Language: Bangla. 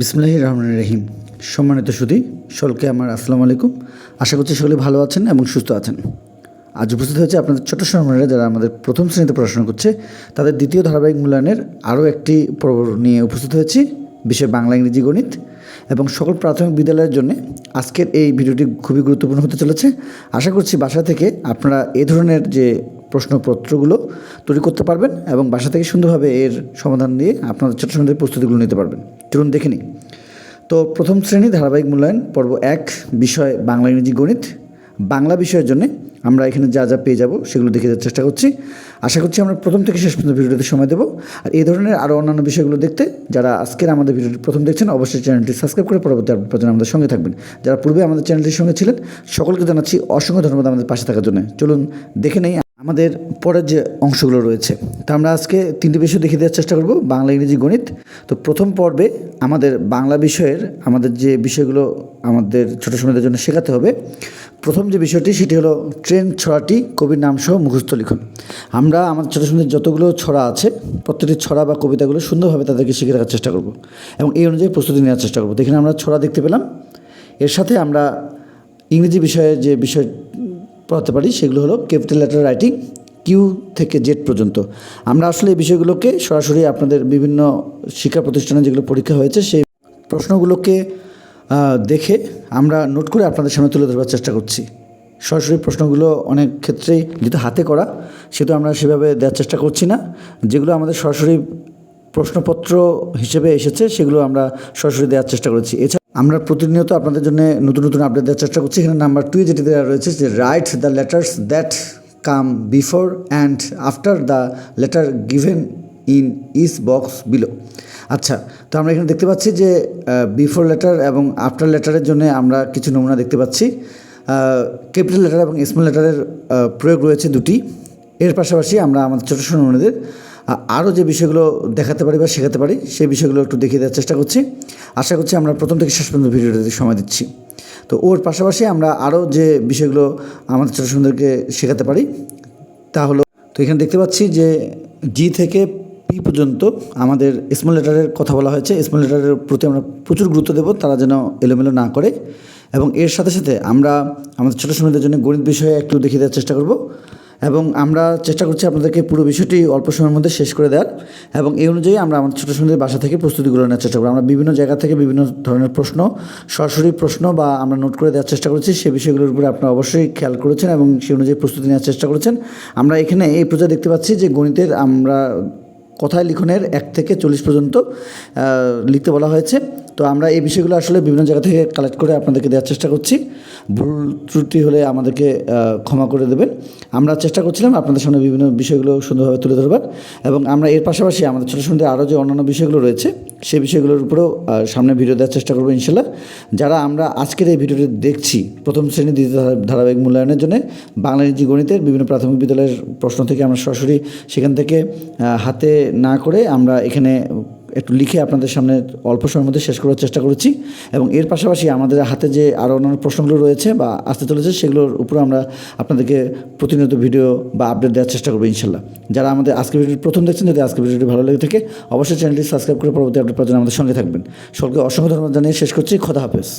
বিসমুল্লাহ রহমান রহিম। সম্মানিত সুদী সকলকে আমার আসসালামু আলাইকুম। আশা করছি সকলে ভালো আছেন এবং সুস্থ আছেন। আজ উপস্থিত হয়েছে আপনাদের ছোট সম্মানেরা যারা আমাদের প্রথম শ্রেণীতে পড়াশোনা করছে, তাদের দ্বিতীয় ধারাবাহিক মূল্যায়নের আরও একটি পর্ব নিয়ে উপস্থিত হয়েছি, বিষয় বাংলা ইংরেজি গণিত এবং সকল প্রাথমিক বিদ্যালয়ের জন্য আজকের এই ভিডিওটি খুবই গুরুত্বপূর্ণ হতে চলেছে। আশা করছি বাসা থেকে আপনারা এ ধরনের যে প্রশ্নপত্রগুলো তৈরি করতে পারবেন এবং বাসা থেকে সুন্দরভাবে এর সমাধান দিয়ে আপনাদের ছোটো সন্ধ্যের প্রস্তুতিগুলো নিতে পারবেন। চলুন দেখে নিই। তো প্রথম শ্রেণি ধারাবাহিক মূল্যায়ন পর্ব এক, বিষয় বাংলা ইংরেজি গণিত। বাংলা বিষয়ের জন্য আমরা এখানে যা যা পেয়ে যাব সেগুলো দেখে যাওয়ার চেষ্টা করছি। আশা করছি আমরা প্রথম থেকে শেষ পর্যন্ত ভিডিওতে সময় দেবো। আর এই ধরনের আরও অন্যান্য বিষয়গুলো দেখতে যারা আজকের আমাদের ভিডিওটি প্রথম দেখছেন, অবশ্যই চ্যানেলটি সাবস্ক্রাইব করে পরবর্তী আপডেট আমাদের সঙ্গে থাকবেন। যারা পূর্বে আমাদের চ্যানেলটির সঙ্গে ছিলেন, সকলকে জানাচ্ছি অসংখ্য ধন্যবাদ আমাদের পাশে থাকার জন্য। চলুন, দেখে নেই আমাদের পরের যে অংশগুলো রয়েছে, তা আমরা আজকে তিনটি বিষয় দেখিয়ে দেওয়ার চেষ্টা করব, বাংলা ইংরেজি গণিত। তো প্রথম পর্বে আমাদের বাংলা বিষয়ের, আমাদের যে বিষয়গুলো আমাদের ছোটো সময়দের জন্য শেখাতে হবে, প্রথম যে বিষয়টি সেটি হলো ট্রেন ছড়াটি, কবির নাম সহ মুখস্থ লিখন। আমরা আমাদের ছোটো সময়ের যতগুলো ছড়া আছে, প্রত্যেকটি ছড়া বা কবিতাগুলো সুন্দরভাবে তাদেরকে শিখে রাখার চেষ্টা করব এবং এই অনুযায়ী প্রস্তুতি নেওয়ার চেষ্টা করব। এখানে আমরা ছড়া দেখতে পেলাম। এর সাথে আমরা ইংরেজি বিষয়ে যে বিষয় পড়াতে পারি, সেগুলো হলো ক্যাপিটাল লেটার রাইটিং কিউ থেকে জেড পর্যন্ত। আমরা আসলে এই বিষয়গুলোকে সরাসরি আপনাদের বিভিন্ন শিক্ষা প্রতিষ্ঠানে যেগুলো পরীক্ষা হয়েছে, সেই প্রশ্নগুলোকে দেখে আমরা নোট করে আপনাদের সামনে তুলে ধরবার চেষ্টা করছি। সরাসরি প্রশ্নগুলো অনেক ক্ষেত্রেই যেহেতু হাতে করা সেটা আমরা সেভাবে দেওয়ার চেষ্টা করছি না। যেগুলো আমাদের সরাসরি প্রশ্নপত্র হিসেবে এসেছে, সেগুলো আমরা সরাসরি দেওয়ার চেষ্টা করেছি। এছাড়া আমরা প্রতিনিয়ত আপনাদের জন্য নতুন নতুন আপডেট দেওয়ার চেষ্টা করছি। এখানে নাম্বার টুয়ে যেটি দেওয়া রয়েছে, যে write the letters that come before and after the letter given in is box below আচ্ছা তো আমরা এখানে দেখতে পাচ্ছি যে বিফোর লেটার এবং আফটার লেটারের জন্য আমরা কিছু নমুনা দেখতে পাচ্ছি। ক্যাপিটাল লেটার এবং স্মল লেটারের প্রয়োগ রয়েছে দুটি। এর পাশাপাশি আমরা আমাদের ছোটো ছোটো নমুনাদের আরও যে বিষয়গুলো দেখাতে পারি বা শেখাতে পারি, সেই বিষয়গুলো একটু দেখিয়ে দেওয়ার চেষ্টা করছি। আশা করছি আমরা প্রথম থেকে শেষ পর্যন্ত ভিডিওটাতে সময় দিচ্ছি। তো ওর পাশাপাশি আমরা আরও যে বিষয়গুলো আমাদের ছোটো সুন্দরকে শেখাতে পারি, তা হলো, তো এখানে দেখতে পাচ্ছি যে জি থেকে পি পর্যন্ত আমাদের স্মল লেটারের কথা বলা হয়েছে। স্মল লেটারের প্রতি আমরা প্রচুর গুরুত্ব দেবো, তারা যেন এলোমেলো না করে। এবং এর সাথে সাথে আমরা আমাদের ছোটো সময়দের জন্য গণিত বিষয়ে একটু দেখিয়ে দেওয়ার চেষ্টা করব। এবং আমরা চেষ্টা করছি আপনাদেরকে পুরো বিষয়টি অল্প সময়ের মধ্যে শেষ করে দেওয়ার এবং এই অনুযায়ী আমরা আমাদের ছোটো সময়ের বাসা থেকে প্রস্তুতিগুলো নেওয়ার চেষ্টা করব। আমরা বিভিন্ন জায়গা থেকে বিভিন্ন ধরনের প্রশ্ন, সরাসরি প্রশ্ন বা আমরা নোট করে দেওয়ার চেষ্টা করেছি। সেই বিষয়গুলোর উপরে আপনারা অবশ্যই খেয়াল করেছেন এবং সেই অনুযায়ী প্রস্তুতি নেওয়ার চেষ্টা করেছেন। আমরা এখানে এই পর্যায়ে দেখতে পাচ্ছি যে গণিতের আমরা কথায় লিখনের এক থেকে চল্লিশ পর্যন্ত লিখতে বলা হয়েছে। তো আমরা এই বিষয়গুলো আসলে বিভিন্ন জায়গা থেকে কালেক্ট করে আপনাদেরকে দেওয়ার চেষ্টা করছি। ভুল ত্রুটি হলে আমাদেরকে ক্ষমা করে দেবেন। আমরা চেষ্টা করছিলাম আপনাদের সামনে বিভিন্ন বিষয়গুলো সুন্দরভাবে তুলে ধরবার এবং আমরা এর পাশাপাশি আমাদের ছোটো সন্ধ্যে আরও যে অন্যান্য বিষয়গুলো রয়েছে, সেই বিষয়গুলোর উপরেও সামনে ভিডিও দেওয়ার চেষ্টা করব ইনশাল্লাহ। যারা আমরা আজকের এই ভিডিওটি দেখছি, প্রথম শ্রেণি, দ্বিতীয় ধারা- ধারাবাহিক মূল্যায়নের জন্য বাংলা ইংরেজি গণিতের বিভিন্ন প্রাথমিক বিদ্যালয়ের প্রশ্ন থেকে আমরা সরাসরি সেখান থেকে হাতে না করে আমরা এখানে একটু লিখে আপনাদের সামনে অল্প সময়ের মধ্যে শেষ করার চেষ্টা করেছি এবং এর পাশাপাশি আমাদের হাতে যে আরও অন্যান্য প্রশ্নগুলো রয়েছে বা আসতে চলেছে, সেগুলোর উপরে আমরা আপনাদেরকে প্রতিনিয়ত ভিডিও বা আপডেট দেওয়ার চেষ্টা করব ইনশাল্লাহ। যারা আমাদের আজকে ভিডিওটি প্রথম দেখছেন, যদি আজকে ভিডিওটি ভালো লেগে থাকে, অবশ্যই চ্যানেলটি সাবস্ক্রাইব করে পরবর্তী আপডেট পাওয়ার জন্য আমাদের সঙ্গে থাকবেন। সকলকে অসংখ্য ধন্যবাদ জানিয়ে শেষ করছি। খোদা হাফেজ।